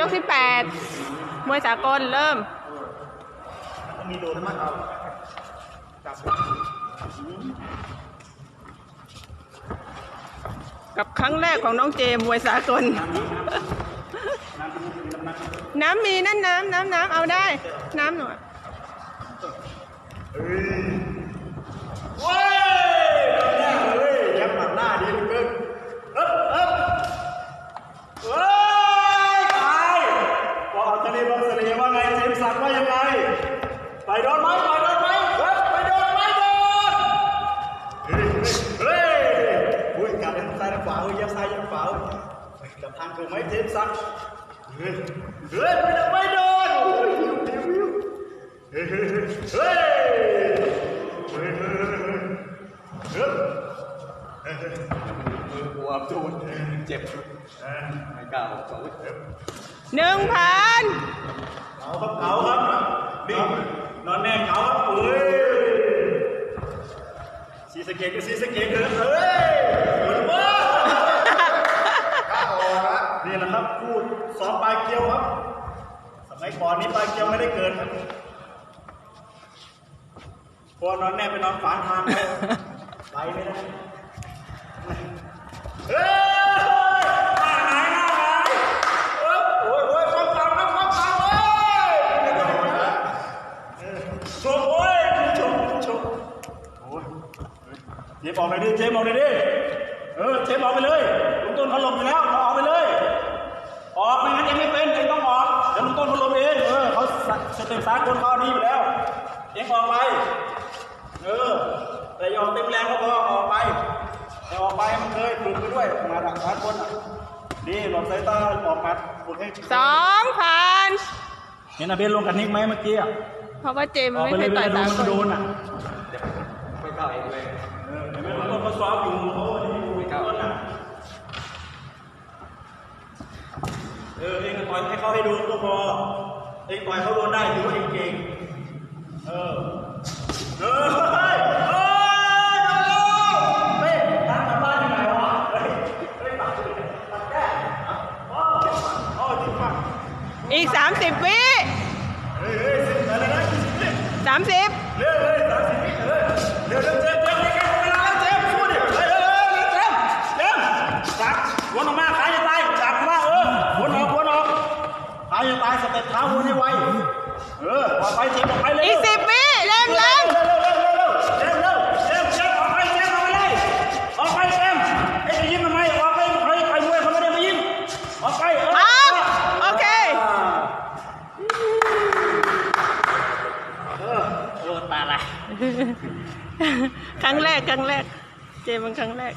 ยกที่แปดมวยสากลเริ่มมีโดนมั้ยเอาจับกับครั้งแรกของน้องเจมวยสากล น้ำมีนั่นน้ำน้ำน้ำเอาได้ น้ำหนู เปล่าจะพังถูกม่เทีมสักเฮ้ยไม่ได้ไม่โดนเฮ้ยเฮ้ยเฮ้ยเฮ้ยเฮ้ยบวมจูนเจ็บไม่กล้าออกสูดหนึ่งพันเขาครับเขาครับบิ๊กนอนแน่เขาคร้บเฮ้ยสีสเก้ก็สีสเกตเถอะเฮ้ย สองปลายเกียวครับ สมัยก่อนนี้ปลายเกียวไม่ได้เกิดครับพอนอนแน่ไปนอนฝานทางเลยไปไม่ได้เฮ้ยหน้าหงายหน้าหงายเอ้ยโอ้ยโอ้ยฟังฟังครับฟังฟังเอ้ยชมโอ้ยชมชมโอ้ยเจ๊บอกหน่อยดิ เจ๊บอกหน่อยดิ เออ เจ๊บอกไปเลยลุงต้นเขาลงอยู่แล้ว เขาสเต็ปสากลเขาดีอยู่แล้ว เองออกไป เออ แต่อยาออกเต็มแรงก็พอออกไป แต่ออกไปให้มันเคยฝึกไปด้วย มาดักสากลอะดีหลบสายตาออกมาฝึกให้สองพันเห็นอาเบนลงกับนิกไหมเมื่อกี้อะเพราะว่าเจมออกไม่ไปเคเลยยไปต่อยเลยสาดูกมันลโดนอะไม่กล้าเองเลยเออเห็นไหมลุงต้นเขาซ้อมอยู่โอ้ยไม่กล้าอะเออเองก็ต่อยให้เขาให้โดนก็พอเองต่อยเขาโดนได้ถือว่าเองเก่งเออเออเฮ้ยเฮ้ยโดนแล้วเฮ้ยตั้งกลับบ้านที่ไหนวะเฮ้ยเฮ้ยตัดตัดแก้อ๋ออ๋อจริงป่ะอีกสามสิบวิเฮ้ยเฮ้ยสิบอะไรนะสิบสิบสามสิบเร็วเลยสามสิบวิเร็วเร็วเร็วเร็วเร็วเร็วเร็วเวลาแล้วเร็วสู้ดิเร็วเร็วเร็วเร็วเร็วเร็วจับวนออกมาขาจ อยังตายสเต็ปเท้าวนให้ไว เออออกไปเจ็บออกไปเลยอีสิบวิเร่งเร่งครั้งแรก ครั้งแรก เจมันครั้งแรก